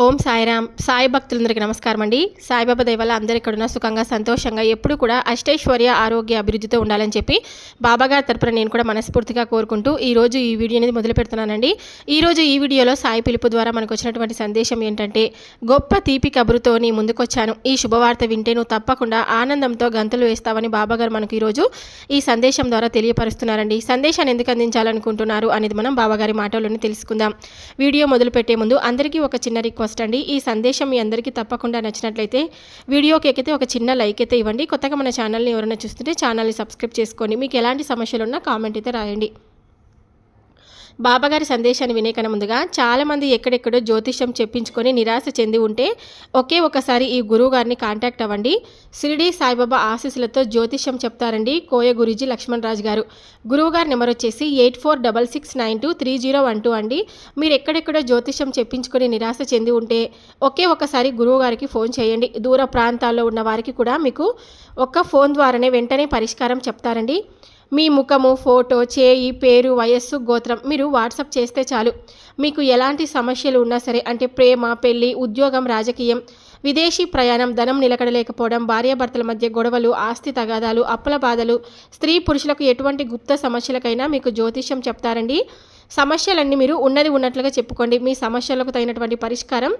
ఓం సాయిరామ్. సాయి భక్తులందరికీ నమస్కారం అండి. సాయిబాబా దయవల్ల అందరు ఇక్కడ ఉన్న సుఖంగా సంతోషంగా ఎప్పుడు కూడా అష్టైశ్వర్య ఆరోగ్య అభివృద్ధితో ఉండాలని చెప్పి బాబాగారి తరపున నేను కూడా మనస్ఫూర్తిగా కోరుకుంటూ ఈరోజు ఈ వీడియో అనేది మొదలు పెడుతున్నానండి. ఈ రోజు ఈ వీడియోలో సాయి పిలుపు ద్వారా మనకు వచ్చినటువంటి సందేశం ఏంటంటే గొప్ప తీపి కబురుతో నీ ముందుకొచ్చాను. ఈ శుభవార్త వింటే నువ్వు తప్పకుండా ఆనందంతో గంతులు వేస్తావని బాబాగారు మనకు ఈరోజు ఈ సందేశం ద్వారా తెలియపరుస్తున్నారండి. సందేశాన్ని ఎందుకు అందించాలనుకుంటున్నారు అనేది మనం బాబాగారి మాటల్లోనే తెలుసుకుందాం. వీడియో మొదలు పెట్టే ముందు అందరికీ ఒక చిన్న రిక్వెస్ట్ అండి. ఈ సందేశం మీ అందరికీ తప్పకుండా నచ్చినట్లయితే వీడియోకి ఎక్కితే ఒక చిన్న లైక్ అయితే ఇవ్వండి. కొత్తగా మన ఛానల్ని ఎవరైనా చూస్తుంటే ఛానల్ని సబ్స్క్రైబ్ చేసుకోండి. మీకు ఎలాంటి సమస్యలు ఉన్నా కామెంట్ అయితే రాయండి. బాబాగారి సందేశాన్ని వినేకన ముందుగా చాలామంది ఎక్కడెక్కడో జ్యోతిష్యం చెప్పించుకొని నిరాశ చెంది ఉంటే ఒకే ఒకసారి ఈ గురువు గారిని కాంటాక్ట్ అవ్వండి. షిరిడి సాయిబాబా ఆశీస్సులతో జ్యోతిష్యం చెప్తారండి కోయ గురుజీ లక్ష్మణ్ రాజు గారు. గురువు గారి నెంబర్ వచ్చేసి eight four double six nine two three zero one two అండి. మీరు ఎక్కడెక్కడో జ్యోతిష్యం చెప్పించుకొని నిరాశ చెంది ఉంటే ఒకే ఒకసారి గురువు గారికి ఫోన్ చేయండి. దూర ప్రాంతాల్లో ఉన్న వారికి కూడా మీకు ఒక్క ఫోన్ ద్వారానే వెంటనే పరిష్కారం చెప్తారండి. మీ ముఖము ఫోటో చేయి పేరు వయస్సు గోత్రం మీరు వాట్సప్ చేస్తే చాలు. మీకు ఎలాంటి సమస్యలు ఉన్నా సరే అంటే ప్రేమ పెళ్ళి ఉద్యోగం రాజకీయం విదేశీ ప్రయాణం ధనం నిలకడలేకపోవడం భార్యాభర్తల మధ్య గొడవలు ఆస్తి తగాదాలు అప్పుల బాధలు స్త్రీ పురుషులకు ఎటువంటి గుప్త సమస్యలకైనా మీకు జ్యోతిష్యం చెప్తారండి. సమస్యలన్నీ మీరు ఉన్నది ఉన్నట్లుగా చెప్పుకోండి. మీ సమస్యలకు తగినటువంటి పరిష్కారం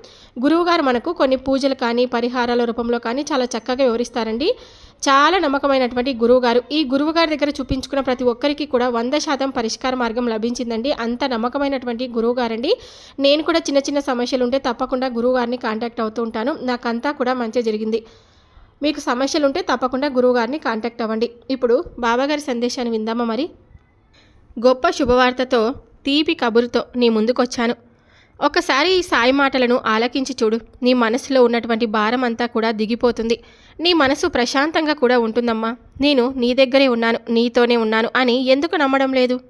గురువుగారు మనకు కొన్ని పూజలు కానీ పరిహారాల రూపంలో కానీ చాలా చక్కగా వివరిస్తారండి. చాలా నమ్మకమైనటువంటి గురువుగారు. ఈ గురువుగారి దగ్గర చూపించుకున్న ప్రతి ఒక్కరికి కూడా వంద శాతం పరిష్కార మార్గం లభించిందండి. అంత నమ్మకమైనటువంటి గురువుగారండి. నేను కూడా చిన్న చిన్న సమస్యలు ఉంటే తప్పకుండా గురువుగారిని కాంటాక్ట్ అవుతూ ఉంటాను. నాకంతా కూడా మంచి జరిగింది. మీకు సమస్యలు ఉంటే తప్పకుండా గురువుగారిని కాంటాక్ట్ అవ్వండి. ఇప్పుడు బాబాగారి సందేశాన్ని విందామా మరి? గొప్ప శుభవార్తతో తీపి కబురుతో నీ ముందుకొచ్చాను. ఒకసారి ఈ సాయి మాటలను ఆలకించి చూడు. నీ మనసులో ఉన్నటువంటి భారం అంతా కూడా దిగిపోతుంది. నీ మనసు ప్రశాంతంగా కూడా ఉంటుందమ్మా. నేను నీ దగ్గరే ఉన్నాను నీతోనే ఉన్నాను అని ఎందుకు నమ్మడం లేదు?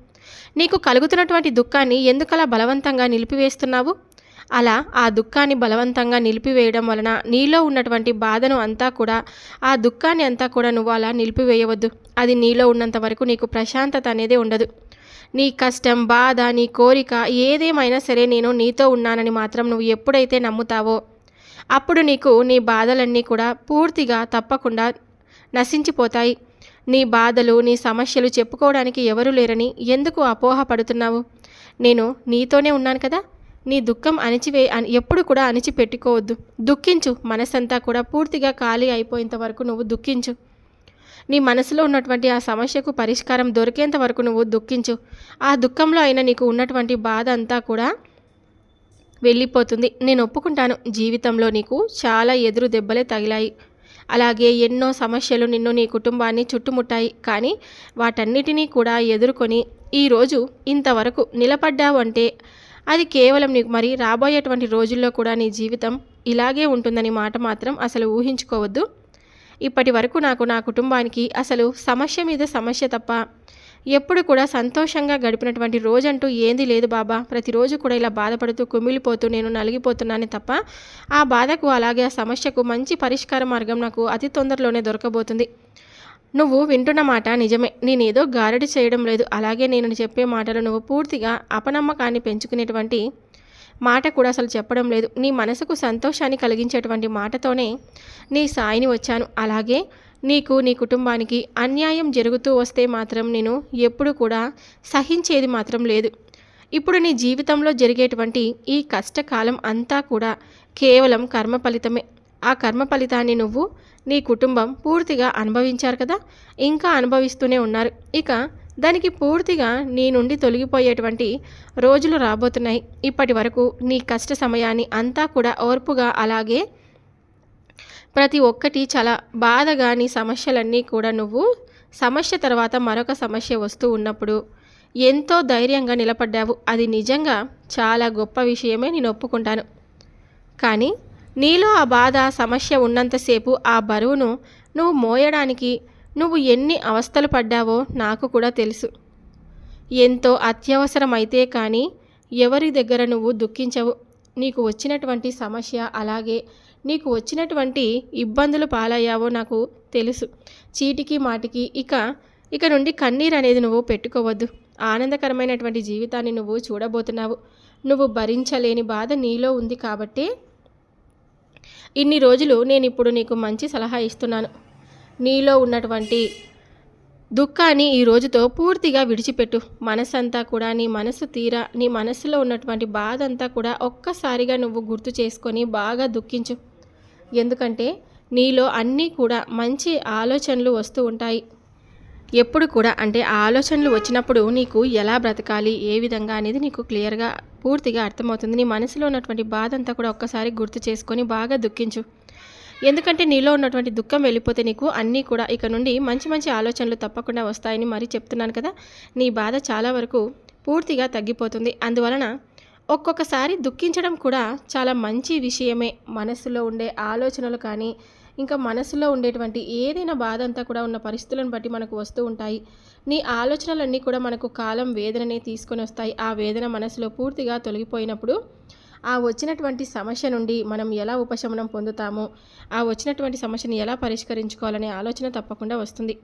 నీకు కలుగుతున్నటువంటి దుఃఖాన్ని ఎందుకలా బలవంతంగా నిలిపివేస్తున్నావు? అలా ఆ దుఃఖాన్ని బలవంతంగా నిలిపివేయడం వలన నీలో ఉన్నటువంటి బాధను అంతా కూడా ఆ దుఃఖాన్ని అంతా కూడా నువ్వు అలా నిలిపివేయవద్దు. అది నీలో ఉన్నంత వరకు నీకు ప్రశాంతత అనేది ఉండదు. నీ కష్టం బాధ నీ కోరిక ఏదేమైనా సరే నేను నీతో ఉన్నానని మాత్రం నువ్వు ఎప్పుడైతే నమ్ముతావో అప్పుడు నీకు నీ బాధలన్నీ కూడా పూర్తిగా తప్పకుండా నశించిపోతాయి. నీ బాధలు నీ సమస్యలు చెప్పుకోవడానికి ఎవరు లేరని ఎందుకు అపోహ పడుతున్నావు నేను నీతోనే ఉన్నాను కదా? నీ దుఃఖం అణిచివే అని ఎప్పుడు కూడా అణిచిపెట్టుకోవద్దు. దుఃఖించు. మనసంతా కూడా పూర్తిగా ఖాళీ అయిపోయేంత వరకు నువ్వు దుఃఖించు. నీ మనసులో ఉన్నటువంటి ఆ సమస్యకు పరిష్కారం దొరికేంత వరకు నువ్వు దుఃఖించు. ఆ దుఃఖంలో అయినా నీకు ఉన్నటువంటి బాధ అంతా కూడా వెళ్ళిపోతుంది. నేను ఒప్పుకుంటాను జీవితంలో నీకు చాలా ఎదురు దెబ్బలే తగిలాయి. అలాగే ఎన్నో సమస్యలు నిన్ను నీ కుటుంబాన్ని చుట్టుముట్టాయి. కానీ వాటన్నిటినీ కూడా ఎదుర్కొని ఈరోజు ఇంతవరకు నిలబడ్డావు అంటే అది కేవలం నీకు మరి రాబోయేటువంటి రోజుల్లో కూడా నీ జీవితం ఇలాగే ఉంటుందని మాట మాత్రం అసలు ఊహించుకోవద్దు. ఇప్పటి వరకు నాకు నా కుటుంబానికి అసలు సమస్య మీద సమస్య తప్ప ఎప్పుడు కూడా సంతోషంగా గడిపినటువంటి రోజంటూ ఏంది లేదు బాబా. ప్రతిరోజు కూడా ఇలా బాధపడుతూ కుమిలిపోతూ నేను నలిగిపోతున్నానే తప్ప ఆ బాధకు అలాగే ఆ సమస్యకు మంచి పరిష్కార మార్గం నాకు అతి తొందరలోనే దొరకబోతుంది. నువ్వు వింటున్న మాట నిజమే. నేనేదో గారడి చేయడం లేదు. అలాగే నేను చెప్పే మాటలు నువ్వు పూర్తిగా అపనమ్మకాన్ని పెంచుకునేటువంటి మాట కూడా అసలు చెప్పడం లేదు. నీ మనసుకు సంతోషాన్ని కలిగించేటువంటి మాటతోనే నీ సాయిని వచ్చాను. అలాగే నీకు నీ కుటుంబానికి అన్యాయం జరుగుతూ వస్తే మాత్రం నేను ఎప్పుడు కూడా సహించేది మాత్రం లేదు. ఇప్పుడు నీ జీవితంలో జరిగేటువంటి ఈ కష్టకాలం అంతా కూడా కేవలం కర్మ ఫలితమే. ఆ కర్మ ఫలితాన్ని నువ్వు నీ కుటుంబం పూర్తిగా అనుభవించారు కదా? ఇంకా అనుభవిస్తూనే ఉన్నారు. ఇక దానికి పూర్తిగా నీ నుండి తొలగిపోయేటువంటి రోజులు రాబోతున్నాయి. ఇప్పటి వరకు నీ కష్ట సమయాన్ని అంతా కూడా ఓర్పుగా అలాగే ప్రతి ఒక్కటి చాలా బాధగా నీ సమస్యలన్నీ కూడా నువ్వు సమస్య తర్వాత మరొక సమస్య వస్తూ ఉన్నప్పుడు ఎంతో ధైర్యంగా నిలబడ్డావు. అది నిజంగా చాలా గొప్ప విషయమే నేను ఒప్పుకుంటాను. కానీ నీలో ఆ బాధ సమస్య ఉన్నంతసేపు ఆ బరువును నువ్వు మోయడానికి నువ్వు ఎన్ని అవస్థలు పడ్డావో నాకు కూడా తెలుసు. ఎంతో అత్యవసరమైతే కానీ ఎవరి దగ్గర నువ్వు దుఃఖించవు. నీకు వచ్చినటువంటి సమస్య అలాగే నీకు వచ్చినటువంటి ఇబ్బందులు పాలయ్యావో నాకు తెలుసు. చీటికి మాటికి ఇక ఇక నుండి కన్నీరు అనేది నువ్వు పెట్టుకోవద్దు. ఆనందకరమైనటువంటి జీవితాన్ని నువ్వు చూడబోతున్నావు. నువ్వు భరించలేని బాధ నీలో ఉంది కాబట్టి ఇన్ని రోజులు నేను ఇప్పుడు నీకు మంచి సలహా ఇస్తున్నాను. నీలో ఉన్నటువంటి దుఃఖాన్ని ఈ రోజుతో పూర్తిగా విడిచిపెట్టు. మనసంతా కూడా నీ మనసు తీరా నీ మనసులో ఉన్నటువంటి బాధ అంతా కూడా ఒక్కసారిగా నువ్వు గుర్తు చేసుకొని బాగా దుఃఖించు. ఎందుకంటే నీలో అన్నీ కూడా మంచి ఆలోచనలు వస్తూ ఉంటాయి. ఎప్పుడు కూడా అంటే ఆలోచనలు వచ్చినప్పుడు నీకు ఎలా బ్రతకాలి ఏ విధంగా అనేది నీకు క్లియర్గా పూర్తిగా అర్థమవుతుంది. నీ మనసులో ఉన్నటువంటి బాధ అంతా కూడా ఒక్కసారి గుర్తు చేసుకొని బాగా దుఃఖించు. ఎందుకంటే నీలో ఉన్నటువంటి దుఃఖం వెళ్ళిపోతే నీకు అన్నీ కూడా ఇక నుండి మంచి మంచి ఆలోచనలు తప్పకుండా వస్తాయని మరీ చెప్తున్నాను కదా. నీ బాధ చాలా వరకు పూర్తిగా తగ్గిపోతుంది. అందువలన ఒక్కొక్కసారి దుఃఖించడం కూడా చాలా మంచి విషయమే. మనసులో ఉండే ఆలోచనలు కానీ ఇంకా మనసులో ఉండేటువంటి ఏదైనా బాధ అంతా కూడా ఉన్న పరిస్థితులను బట్టి మనకు వస్తూ ఉంటాయి. నీ ఆలోచనలన్నీ కూడా మనకు కాలం వేదననే తీసుకొని వస్తాయి. ఆ వేదన మనసులో పూర్తిగా తొలగిపోయినప్పుడు ఆ వచ్చినటువంటి సమస్య నుండి మనం ఎలా ఉపశమనం పొందుతామో? ఆ వచ్చినటువంటి సమస్యను ఎలా పరిష్కరించుకోవాలనే ఆలోచన తప్పకుండా వస్తుంది.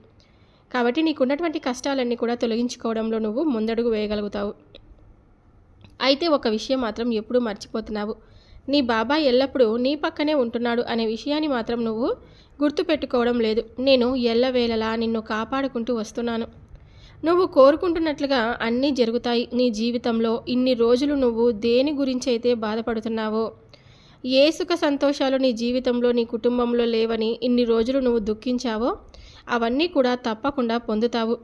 కాబట్టి నీకున్నటువంటి కష్టాలన్నీ కూడా తొలగించుకోవడంలో నువ్వు ముందడుగు వేయగలుగుతావు. అయితే ఒక విషయం మాత్రం ఎప్పుడూ మర్చిపోతున్నావు. నీ బాబాయ్ ఎల్లప్పుడూ నీ పక్కనే ఉంటున్నాడు అనే విషయాన్ని మాత్రం నువ్వు గుర్తుపెట్టుకోవడం లేదు. నేను ఎల్లవేళలా నిన్ను కాపాడుకుంటూ వస్తున్నాను. నువ్వు కోరుకుంటున్నట్లుగా అన్నీ జరుగుతాయి. నీ జీవితంలో ఇన్ని రోజులు నువ్వు దేని గురించి అయితే బాధపడుతున్నావో ఏ సుఖ సంతోషాలు నీ జీవితంలో నీ కుటుంబంలో లేవని ఇన్ని రోజులు నువ్వు దుఃఖించావో అవన్నీ కూడా తప్పకుండా పొందుతావు.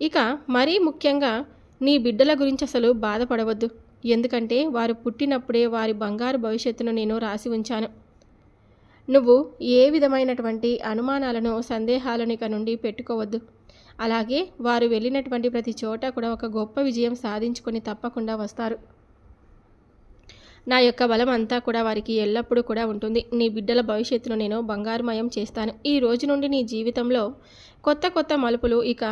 ఇక మరీ ముఖ్యంగా నీ బిడ్డల గురించి అసలు బాధపడవద్దు. ఎందుకంటే వారు పుట్టినప్పుడే వారి బంగారు భవిష్యత్తును నేను రాసి ఉంచాను. నువ్వు ఏ విధమైనటువంటి అనుమానాలను సందేహాలను ఇక నుండి పెట్టుకోవద్దు. అలాగే వారు వెళ్ళినటువంటి ప్రతి చోట కూడా ఒక గొప్ప విజయం సాధించుకొని తప్పకుండా వస్తారు. నా యొక్క బలం అంతా కూడా వారికి ఎల్లప్పుడూ కూడా ఉంటుంది. నీ బిడ్డల భవిష్యత్తును నేను బంగారుమయం చేస్తాను. ఈ రోజు నుండి నీ జీవితంలో కొత్త కొత్త మలుపులు ఇక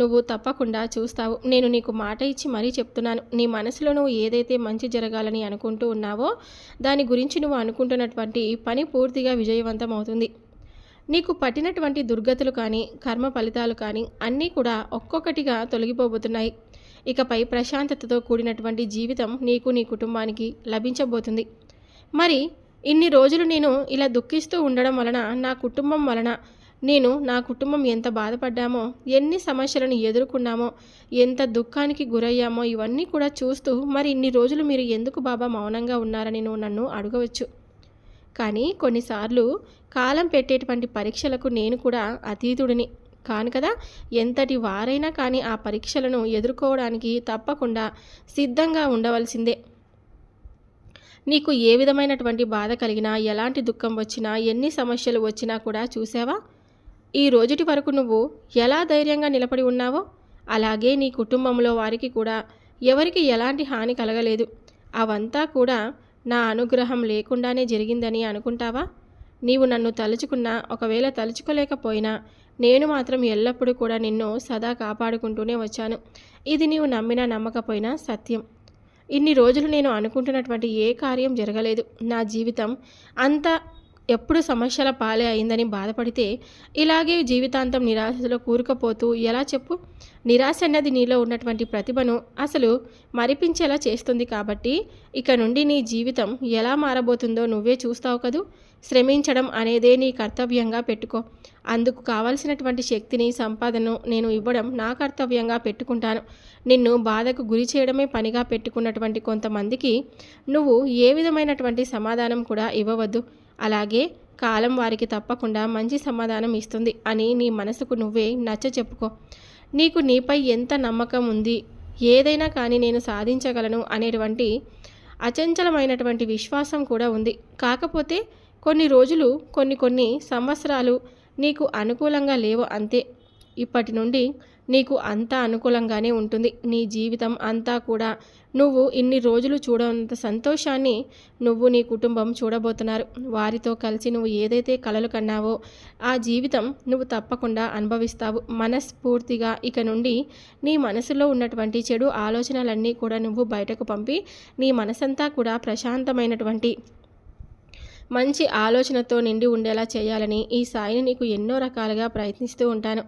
నువ్వు తప్పకుండా చూస్తావు. నేను నీకు మాట ఇచ్చి మరీ చెప్తున్నాను. నీ మనసులో నువ్వు ఏదైతే మంచి జరగాలని అనుకుంటూ ఉన్నావో దాని గురించి నువ్వు అనుకుంటున్నటువంటి పని పూర్తిగా విజయవంతం అవుతుంది నీకు పట్టినటువంటి దుర్గతులు కానీ కర్మ ఫలితాలు కానీ అన్నీ కూడా ఒక్కొక్కటిగా తొలగిపోబోతున్నాయి. ఇకపై ప్రశాంతతతో కూడినటువంటి జీవితం నీకు నీ కుటుంబానికి లభించబోతుంది. మరి ఇన్ని రోజులు నేను ఇలా దుఃఖిస్తూ ఉండడం వలన నా కుటుంబం వలన నేను నా కుటుంబం ఎంత బాధపడ్డామో ఎన్ని సమస్యలను ఎదుర్కొన్నామో ఎంత దుఃఖానికి గురయ్యామో ఇవన్నీ కూడా చూస్తూ మరి ఇన్ని రోజులు మీరు ఎందుకు బాబా మౌనంగా ఉన్నారని నువ్వు నన్ను అడగవచ్చు. కానీ కొన్నిసార్లు కాలం పెట్టేటువంటి పరీక్షలకు నేను కూడా అతీతుడిని కాను కదా. ఎంతటి వారైనా కానీ ఆ పరీక్షలను ఎదుర్కోవడానికి తప్పకుండా సిద్ధంగా ఉండవలసిందే. నీకు ఏ విధమైనటువంటి బాధ కలిగినా ఎలాంటి దుఃఖం వచ్చినా ఎన్ని సమస్యలు వచ్చినా కూడా చూసావా ఈ రోజుటి వరకు నువ్వు ఎలా ధైర్యంగా నిలబడి ఉన్నావో? అలాగే నీ కుటుంబంలో వారికి కూడా ఎవరికి ఎలాంటి హాని కలగలేదు. అవంతా కూడా నా అనుగ్రహం లేకుండానే జరిగిందని అనుకుంటావా? నీవు నన్ను తలుచుకున్నా ఒకవేళ తలుచుకోలేకపోయినా నేను మాత్రం ఎల్లప్పుడూ కూడా నిన్ను సదా కాపాడుకుంటూనే వచ్చాను. ఇది నీవు నమ్మినా నమ్మకపోయినా సత్యం. ఇన్ని రోజులు నేను అనుకుంటున్నటువంటి ఏ కార్యం జరగలేదు. నా జీవితం అంత ఎప్పుడు సమస్యల పాలే అయిందని బాధపడితే ఇలాగే జీవితాంతం నిరాశలో కూరుకుపోతూ ఎలా చెప్పు? నిరాశ అన్నది నీలో ఉన్నటువంటి ప్రతిభను అసలు మరిపించేలా చేస్తుంది కాబట్టి ఇక నుండి నీ జీవితం ఎలా మారబోతుందో నువ్వే చూస్తావు కదూ? శ్రమించడం అనేదే నీ కర్తవ్యంగా పెట్టుకో. అందుకు కావలసినటువంటి శక్తిని సంపాదనను నేను ఇవ్వడం నా కర్తవ్యంగా పెట్టుకుంటాను. నిన్ను బాధకు గురి చేయడమే పనిగా పెట్టుకున్నటువంటి కొంతమందికి నువ్వు ఏ విధమైనటువంటి సమాధానం కూడా ఇవ్వవద్దు. అలాగే కాలం వారికి తప్పకుండా మంచి సమాధానం ఇస్తుంది అని నీ మనసుకు నువ్వే నచ్చ చెప్పుకో. నీకు నీపై ఎంత నమ్మకం ఉంది? ఏదైనా కానీ నేను సాధించగలను అనేటువంటి అచంచలమైనటువంటి విశ్వాసం కూడా ఉంది. కాకపోతే కొన్ని రోజులు కొన్ని కొన్ని సంవత్సరాలు నీకు అనుకూలంగా లేవు అంతే. ఇప్పటి నుండి నీకు అంతా అనుకూలంగానే ఉంటుంది. నీ జీవితం అంతా కూడా. నువ్వు ఇన్ని రోజులు చూడనంత సంతోషాన్ని నువ్వు నీ కుటుంబం చూడబోతున్నారు. వారితో కలిసి నువ్వు ఏదైతే కలలు కన్నావో ఆ జీవితం నువ్వు తప్పకుండా అనుభవిస్తావు. మనస్ఫూర్తిగా ఇక నుండి నీ మనసులో ఉన్నటువంటి చెడు ఆలోచనలన్నీ కూడా నువ్వు బయటకు పంపి నీ మనసంతా కూడా ప్రశాంతమైనటువంటి మంచి ఆలోచనతో నిండి ఉండేలా చేయాలని ఈ సాయిని నీకు ఎన్నో రకాలుగా ప్రయత్నిస్తూ ఉంటాను.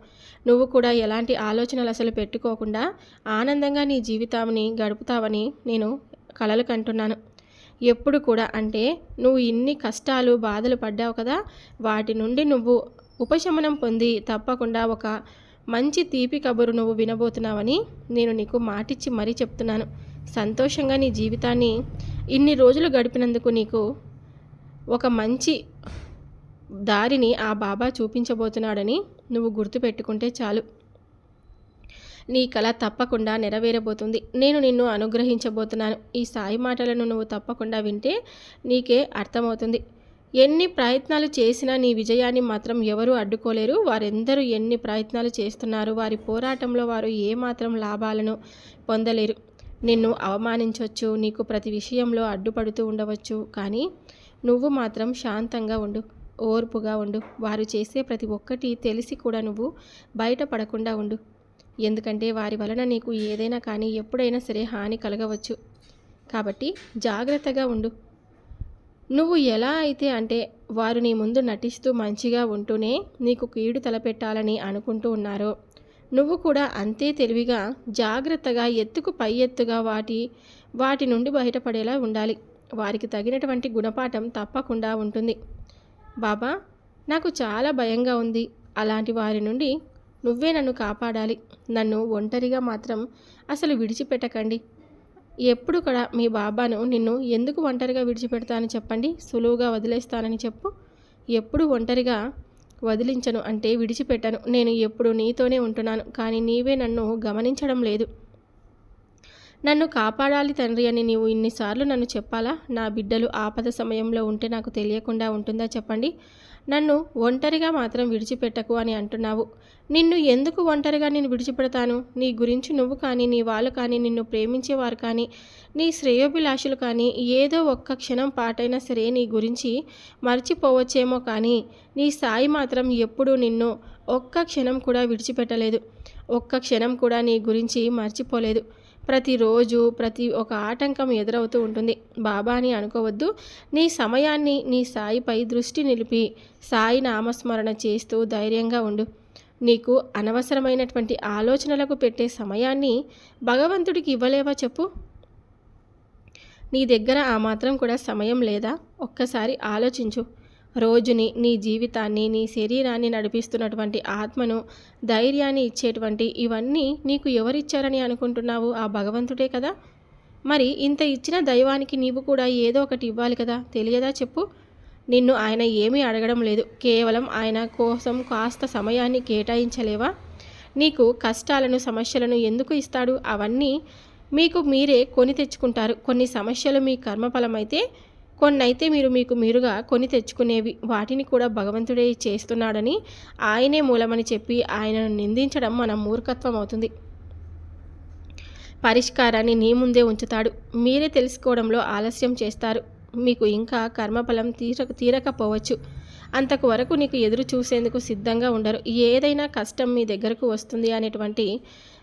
నువ్వు కూడా ఎలాంటి ఆలోచనలు అసలు పెట్టుకోకుండా ఆనందంగా నీ జీవితాన్ని గడుపుతావని నేను కలలు కంటున్నాను. ఎప్పుడు కూడా అంటే నువ్వు ఇన్ని కష్టాలు బాధలు పడ్డావు కదా వాటి నుండి నువ్వు ఉపశమనం పొంది తప్పకుండా ఒక మంచి తీపి కబురు నువ్వు వినబోతున్నావని నేను నీకు మాటిచ్చి మరీ చెప్తున్నాను. సంతోషంగా నీ జీవితాన్ని ఇన్ని రోజులు గడిపినందుకు నీకు ఒక మంచి దారిని ఆ బాబా చూపించబోతున్నాడని నువ్వు గుర్తుపెట్టుకుంటే చాలు. నీ కళ తప్పకుండా నెరవేరబోతుంది. నేను నిన్ను అనుగ్రహించబోతున్నాను. ఈ సాయి మాటలను నువ్వు తప్పకుండా వింటే నీకే అర్థమవుతుంది. ఎన్ని ప్రయత్నాలు చేసినా నీ విజయాన్ని మాత్రం ఎవరూ అడ్డుకోలేరు. వారెందరూ ఎన్ని ప్రయత్నాలు చేస్తున్నారు వారి పోరాటంలో వారు ఏమాత్రం లాభాలను పొందలేరు. నిన్ను అవమానించవచ్చు నీకు ప్రతి విషయంలో అడ్డుపడుతూ ఉండవచ్చు. కానీ నువ్వు మాత్రం శాంతంగా ఉండు ఓర్పుగా ఉండు. వారు చేసే ప్రతి ఒక్కటి తెలిసి కూడా నువ్వు బయటపడకుండా ఉండు. ఎందుకంటే వారి వలన నీకు ఏదైనా కానీ ఎప్పుడైనా సరే హాని కలగవచ్చు. కాబట్టి జాగ్రత్తగా ఉండు. నువ్వు ఎలా అయితే అంటే వారు నీ ముందు నటిస్తూ మంచిగా ఉంటూనే నీకు కీడు తలపెట్టాలని అనుకుంటూ ఉన్నారో నువ్వు కూడా అంతే తెలివిగా జాగ్రత్తగా ఎత్తుకు పై ఎత్తుగా వాటి వాటి నుండి బయటపడేలా ఉండాలి. వారికి తగినటువంటి గుణపాఠం తప్పకుండా ఉంటుంది. బాబా నాకు చాలా భయంగా ఉంది. అలాంటి వారి నుండి నువ్వే నన్ను కాపాడాలి. నన్ను ఒంటరిగా మాత్రం అసలు విడిచిపెట్టకండి. ఎప్పుడు కూడా మీ బాబాను నిన్ను ఎందుకు ఒంటరిగా విడిచిపెడతానని చెప్పండి? సులువుగా వదిలేస్తానని చెప్పు. ఎప్పుడు ఒంటరిగా వదిలించను అంటే విడిచిపెట్టను. నేను ఎప్పుడు నీతోనే ఉంటున్నాను. కానీ నీవే నన్ను గమనించడం లేదు. నన్ను కాపాడాలి తండ్రి అని నీవు ఇన్నిసార్లు నన్ను చెప్పాలా? నా బిడ్డలు ఆపద సమయంలో ఉంటే నాకు తెలియకుండా ఉంటుందా చెప్పండి. నన్ను ఒంటరిగా మాత్రం విడిచిపెట్టకు అని అంటున్నావు. నిన్ను ఎందుకు ఒంటరిగా నేను విడిచిపెడతాను? నీ గురించి నువ్వు కానీ నీ వాళ్ళు కానీ నిన్ను ప్రేమించేవారు కానీ నీ శ్రేయోభిలాషులు కానీ ఏదో ఒక్క క్షణం పాటైనా సరే నీ గురించి మర్చిపోవచ్చేమో కానీ నీ స్థాయి మాత్రం ఎప్పుడూ నిన్ను ఒక్క క్షణం కూడా విడిచిపెట్టలేదు. ఒక్క క్షణం కూడా నీ గురించి మర్చిపోలేదు. ప్రతిరోజు ప్రతి ఒక ఆటంకం ఎదురవుతూ ఉంటుంది. బాబా అని అనుకోవద్దు. నీ సమయాన్ని నీ సాయిపై దృష్టి నిలిపి సాయి నామస్మరణ చేస్తూ ధైర్యంగా ఉండు. నీకు అనవసరమైనటువంటి ఆలోచనలకు పెట్టే సమయాన్ని భగవంతుడికి ఇవ్వలేవా చెప్పు? నీ దగ్గర ఆ మాత్రం కూడా సమయం లేదా? ఒక్కసారి ఆలోచించు. రోజుని నీ జీవితాన్ని నీ శరీరాన్ని నడిపిస్తున్నటువంటి ఆత్మను ధైర్యాన్ని ఇచ్చేటువంటి ఇవన్నీ నీకు ఎవరిచ్చారని అనుకుంటున్నావు? ఆ భగవంతుడే కదా? మరి ఇంత ఇచ్చిన దైవానికి నీవు కూడా ఏదో ఒకటి ఇవ్వాలి కదా? తెలియదా చెప్పు. నిన్ను ఆయన ఏమీ అడగడం లేదు. కేవలం ఆయన కోసం కాస్త సమయాన్ని కేటాయించలేవా? నీకు కష్టాలను సమస్యలను ఎందుకు ఇస్తాడు? అవన్నీ మీకు మీరే కొని తెచ్చుకుంటారు. కొన్ని సమస్యలు మీ కర్మఫలమైతే కొన్నైతే మీరు మీకు మీరుగా కొని తెచ్చుకునేవి. వాటిని కూడా భగవంతుడే చేస్తున్నాడని ఆయనే మూలమని చెప్పి ఆయనను నిందించడం మన మూర్ఖత్వం అవుతుంది. పరిష్కారాన్ని నీ ముందే ఉంచుతాడు. మీరే తెలుసుకోవడంలో ఆలస్యం చేస్తారు. మీకు ఇంకా కర్మఫలం తీర తీరకపోవచ్చు. అంతకు వరకు నీకు ఎదురు చూసేందుకు సిద్ధంగా ఉండరు. ఏదైనా కష్టం మీ దగ్గరకు వస్తుంది అనేటువంటి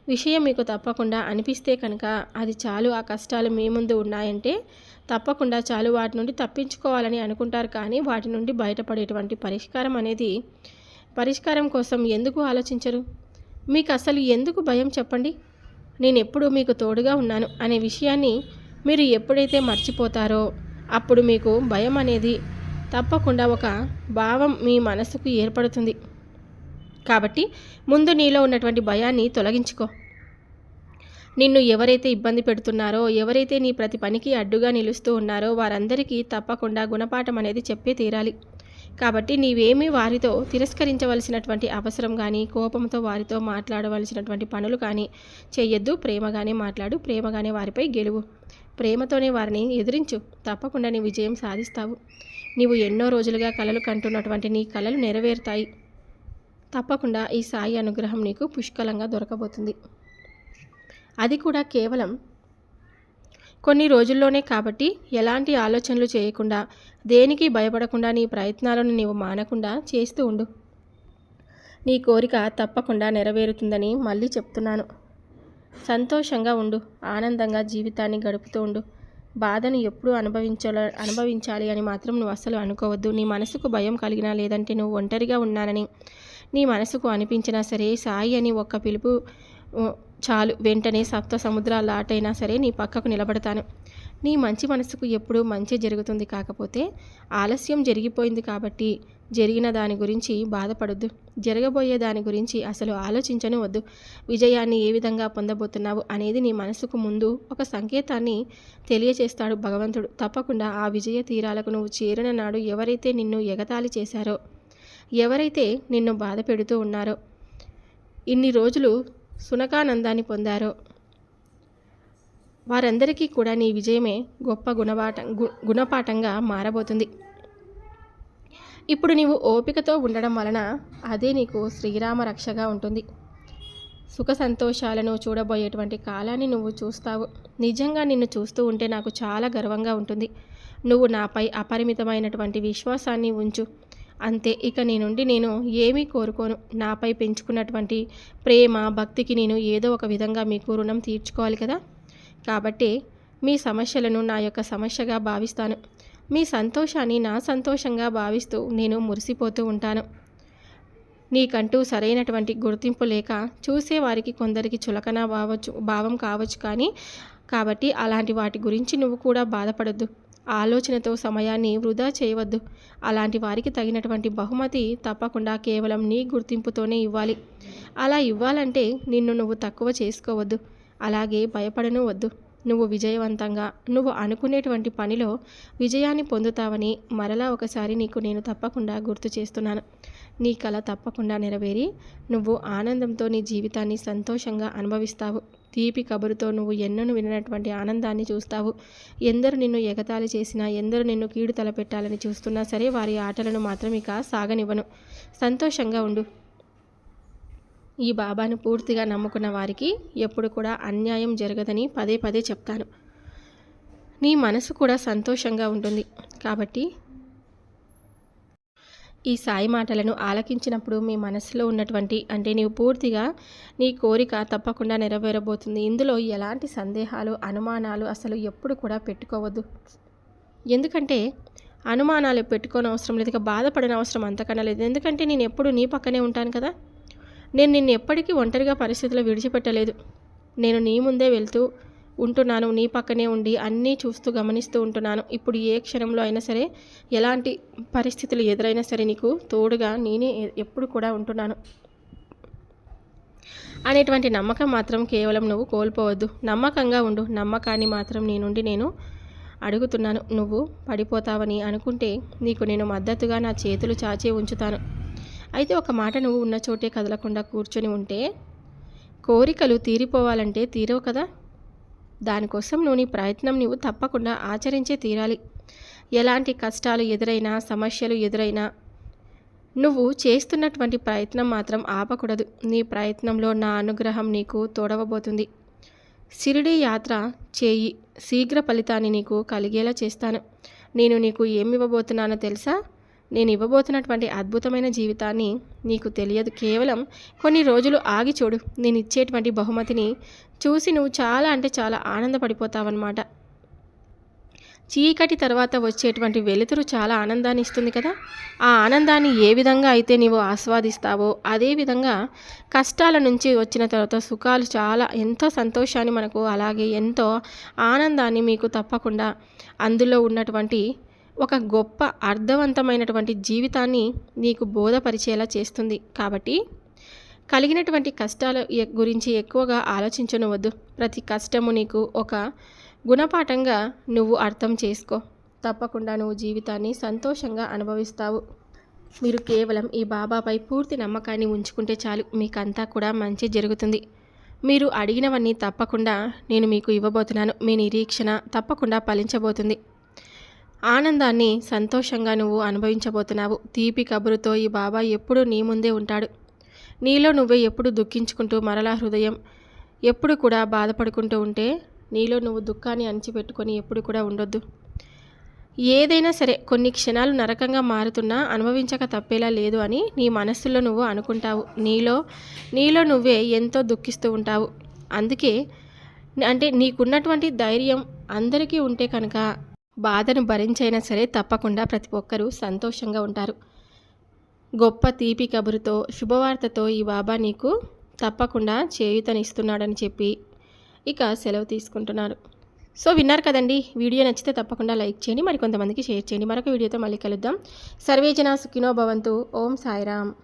విషయం మీకు తప్పకుండా అనిపిస్తే కనుక అది చాలు ఆ కష్టాలు మీ ముందు ఉన్నాయంటే తప్పకుండా చాలు వాటి నుండి తప్పించుకోవాలని అనుకుంటారు కానీ వాటి నుండి బయటపడేటువంటి పరిష్కారం అనేది పరిష్కారం కోసం ఎందుకు ఆలోచించరు? మీకు అసలు ఎందుకు భయం చెప్పండి? నేను ఎప్పుడు మీకు తోడుగా ఉన్నాను అనే విషయాన్ని మీరు ఎప్పుడైతే మర్చిపోతారో అప్పుడు మీకు భయం అనేది తప్పకుండా ఒక భావం మీ మనసుకు ఏర్పడుతుంది. కాబట్టి ముందు నీలో ఉన్నటువంటి భయాన్ని తొలగించుకో. నిన్ను ఎవరైతే ఇబ్బంది పెడుతున్నారో ఎవరైతే నీ ప్రతి పనికి అడ్డుగా నిలుస్తూ ఉన్నారో వారందరికీ తప్పకుండా గుణపాఠం అనేది చెప్పే తీరాలి. కాబట్టి నీవేమీ వారితో తిరస్కరించవలసినటువంటి అవసరం కానీ కోపంతో వారితో మాట్లాడవలసినటువంటి పనులు కానీ చెయ్యొద్దు. ప్రేమగానే మాట్లాడు ప్రేమగానే వారిపై గెలువు. ప్రేమతోనే వారిని ఎదిరించు. తప్పకుండా నీ విజయం సాధిస్తావు. నీవు ఎన్నో రోజులుగా కలలు కంటున్నటువంటి నీ కలలు నెరవేరుతాయి. తప్పకుండా ఈ సాయి అనుగ్రహం నీకు పుష్కలంగా దొరకబోతుంది. అది కూడా కేవలం కొన్ని రోజుల్లోనే కాబట్టి ఎలాంటి ఆలోచనలు చేయకుండా దేనికి భయపడకుండా నీ ప్రయత్నాలను నీవు మానకుండా చేస్తూ ఉండు. నీ కోరిక తప్పకుండా నెరవేరుతుందని మళ్ళీ చెప్తున్నాను. సంతోషంగా ఉండు ఆనందంగా జీవితాన్ని గడుపుతూ ఉండు. బాధను ఎప్పుడు అనుభవించాల అనుభవించాలి అని మాత్రం నువ్వు అస్సలు అనుకోవద్దు. నీ మనసుకు భయం కలిగినా లేదంటే నువ్వు ఒంటరిగా ఉన్నానని నీ మనసుకు అనిపించినా సరే సాయి అని ఒక్క పిలుపు చాలు. వెంటనే సప్త సముద్రాల ఆటైనా సరే నీ పక్కకు నిలబడతాను. నీ మంచి మనసుకు ఎప్పుడూ మంచి జరుగుతుంది కాకపోతే ఆలస్యం జరిగిపోయింది కాబట్టి జరిగిన దాని గురించి బాధపడొద్దు. జరగబోయే దాని గురించి అసలు ఆలోచించను వద్దు. విజయాన్ని ఏ విధంగా పొందబోతున్నావు అనేది నీ మనసుకు ముందు ఒక సంకేతాన్ని తెలియచేస్తాడు భగవంతుడు. తప్పకుండా ఆ విజయ తీరాలకు నువ్వు చేరిన నాడు ఎవరైతే నిన్ను ఎగతాళి చేశారో ఎవరైతే నిన్ను బాధ పెడుతూ ఉన్నారో ఇన్ని రోజులు సునకానందాన్ని పొందారో వారందరికీ కూడా నీ విజయమే గొప్ప గుణపాఠ గు గుణపాఠంగా మారబోతుంది. ఇప్పుడు నీవు ఓపికతో ఉండడం వలన అదే నీకు శ్రీరామ రక్షగా ఉంటుంది. సుఖ సంతోషాలను చూడబోయేటువంటి కాలాన్ని నువ్వు చూస్తావు. నిజంగా నిన్ను చూస్తూ ఉంటే నాకు చాలా గర్వంగా ఉంటుంది. నువ్వు నాపై అపరిమితమైనటువంటి విశ్వాసాన్ని ఉంచు. అంతే ఇక నీ నుండి నేను ఏమీ కోరుకోను. నాపై పెంచుకున్నటువంటి ప్రేమ భక్తికి నేను ఏదో ఒక విధంగా మీకు రుణం తీర్చుకోవాలి కదా? కాబట్టి మీ సమస్యలను నా యొక్క సమస్యగా భావిస్తాను. మీ సంతోషాన్ని నా సంతోషంగా భావిస్తూ నేను మురిసిపోతూ ఉంటాను. నీకంటూ సరైనటువంటి గుర్తింపు లేక చూసేవారికి కొందరికి చులకన భావచ్చు భావం కావచ్చు కానీ కాబట్టి అలాంటి వాటి గురించి నువ్వు కూడా బాధపడద్దు. ఆలోచనతో సమయాన్ని వృధా చేయవద్దు. అలాంటి వారికి తగినటువంటి బహుమతి తప్పకుండా కేవలం నీ గుర్తింపుతోనే ఇవ్వాలి. అలా ఇవ్వాలంటే నిన్ను నువ్వు తక్కువ చేసుకోవద్దు. అలాగే భయపడను వద్దు. నువ్వు విజయవంతంగా నువ్వు అనుకునేటువంటి పనిలో విజయాన్ని పొందుతావని మరలా ఒకసారి నీకు నేను తప్పకుండా గుర్తు చేస్తున్నాను. నీ కళ తప్పకుండా నెరవేరి నువ్వు ఆనందంతో నీ జీవితాన్ని సంతోషంగా అనుభవిస్తావు. తీపి కబురుతో నువ్వు ఎన్నను వినటువంటి ఆనందాన్ని చూస్తావు. ఎందరు నిన్ను ఎగతాళి చేసినా ఎందరు నిన్ను కీడు తలపెట్టాలని చూస్తున్నా సరే వారి ఆటలను మాత్రం ఇక సాగనివ్వను. సంతోషంగా ఉండు. ఈ బాబాను పూర్తిగా నమ్ముకున్న వారికి ఎప్పుడు కూడా అన్యాయం జరగదని పదే పదే చెప్తాను. నీ మనసు కూడా సంతోషంగా ఉంటుంది. కాబట్టి ఈ సాయి మాటలను ఆలకించినప్పుడు మీ మనసులో ఉన్నటువంటి అంటే నీవు పూర్తిగా నీ కోరిక తప్పకుండా నెరవేరబోతుంది. ఇందులో ఎలాంటి సందేహాలు అనుమానాలు అసలు ఎప్పుడు కూడా పెట్టుకోవద్దు. ఎందుకంటే అనుమానాలు పెట్టుకోని అవసరం లేదు ఇక బాధపడిన అవసరం అంతకన్నా లేదు. ఎందుకంటే నేను ఎప్పుడు నీ పక్కనే ఉంటాను కదా. నేను నిన్ను ఎప్పటికీ ఒంటరిగా పరిస్థితిలో విడిచిపెట్టలేదు. నేను నీ ముందే వెళ్తూ ఉంటున్నాను నీ పక్కనే ఉండి అన్నీ చూస్తూ గమనిస్తూ ఉంటున్నాను. ఇప్పుడు ఏ క్షణంలో అయినా సరే ఎలాంటి పరిస్థితులు ఎదురైనా సరే నీకు తోడుగా నేనే ఎప్పుడు కూడా ఉంటున్నాను. అనేటువంటి నమ్మకం మాత్రం కేవలం నువ్వు కోల్పోవద్దు. నమ్మకంగా ఉండు. నమ్మకాన్ని మాత్రం నీ నుండి నేను అడుగుతున్నాను. నువ్వు పడిపోతావని అనుకుంటే నీకు నేను మద్దతుగా నా చేతులు చాచే ఉంచుతాను. అయితే ఒక మాట నువ్వు ఉన్న చోటే కదలకుండా కూర్చొని ఉంటే కోరికలు తీరిపోవాలంటే తీరవు కదా. దానికోసం నువ్వు నీ ప్రయత్నం నువ్వు తప్పకుండా ఆచరించే తీరాలి. ఎలాంటి కష్టాలు ఎదురైనా సమస్యలు ఎదురైనా నువ్వు చేస్తున్నటువంటి ప్రయత్నం మాత్రం ఆపకూడదు. నీ ప్రయత్నంలో నా అనుగ్రహం నీకు తోడవబోతుంది. సిరిడి యాత్ర చేయి. శీఘ్ర ఫలితాన్ని నీకు కలిగేలా చేస్తాను. నేను నీకు ఏమి ఇవ్వబోతున్నానో తెలుసా? నేను ఇవ్వబోతున్నటువంటి అద్భుతమైన జీవితాన్ని నీకు తెలియదు. కేవలం కొన్ని రోజులు ఆగి చూడు. నేను ఇచ్చేటువంటి బహుమతిని చూసి నువ్వు చాలా అంటే చాలా ఆనందపడిపోతావన్నమాట. చీకటి తర్వాత వచ్చేటువంటి వెలుతురు చాలా ఆనందాన్ని ఇస్తుంది కదా? ఆ ఆనందాన్ని ఏ విధంగా అయితే నీవు ఆస్వాదిస్తావో అదేవిధంగా కష్టాల నుంచి వచ్చిన తర్వాత సుఖాలు చాలా ఎంతో సంతోషాన్ని మనకు అలాగే ఎంతో ఆనందాన్ని మీకు తప్పకుండా అందులో ఉన్నటువంటి ఒక గొప్ప అర్థవంతమైనటువంటి జీవితాన్ని నీకు బోధపరిచేలా చేస్తుంది. కాబట్టి కలిగినటువంటి కష్టాల గురించి ఎక్కువగా ఆలోచించనవద్దు. ప్రతి కష్టము నీకు ఒక గుణపాఠంగా నువ్వు అర్థం చేసుకో. తప్పకుండా నువ్వు జీవితాన్ని సంతోషంగా అనుభవిస్తావు. మీరు కేవలం ఈ బాబాపై పూర్తి నమ్మకాన్ని ఉంచుకుంటే చాలు. మీకంతా కూడా మంచి జరుగుతుంది. మీరు అడిగినవన్నీ తప్పకుండా నేను మీకు ఇవ్వబోతున్నాను. మీ నిరీక్షణ తప్పకుండా ఫలించబోతుంది. ఆనందాన్ని సంతోషంగా నువ్వు అనుభవించబోతున్నావు. తీపి కబురుతో ఈ బాబా ఎప్పుడు నీ ముందే ఉంటాడు. నీలో నువ్వే ఎప్పుడు దుఃఖించుకుంటూ మరలా హృదయం ఎప్పుడు కూడా బాధపడుకుంటూ ఉంటే నీలో నువ్వు దుఃఖాన్ని అణిచిపెట్టుకొని ఎప్పుడు కూడా ఉండొద్దు. ఏదైనా సరే కొన్ని క్షణాలు నరకంగా మారుతున్నా అనుభవించక తప్పేలా లేదు అని నీ మనస్సులో నువ్వు అనుకుంటావు. నీలో నీలో నువ్వే ఎంతో దుఃఖిస్తూ ఉంటావు. అందుకే అంటే నీకున్నటువంటి ధైర్యం అందరికీ ఉంటే కనుక బాధను భరించైనా సరే తప్పకుండా ప్రతి ఒక్కరూ సంతోషంగా ఉంటారు. గొప్ప తీపి కబురుతో శుభవార్తతో ఈ బాబా నీకు తప్పకుండా చేయుతనిస్తున్నాడని చెప్పి ఇక సెలవు తీసుకుంటున్నారు. సో విన్నారు కదండి వీడియో నచ్చితే తప్పకుండా లైక్ చేయండి మరి కొంతమందికి షేర్ చేయండి. మరొక వీడియోతో మళ్ళీ కలుద్దాం. సర్వేజన సుఖినో భవంతు. ఓం సాయిరామ్.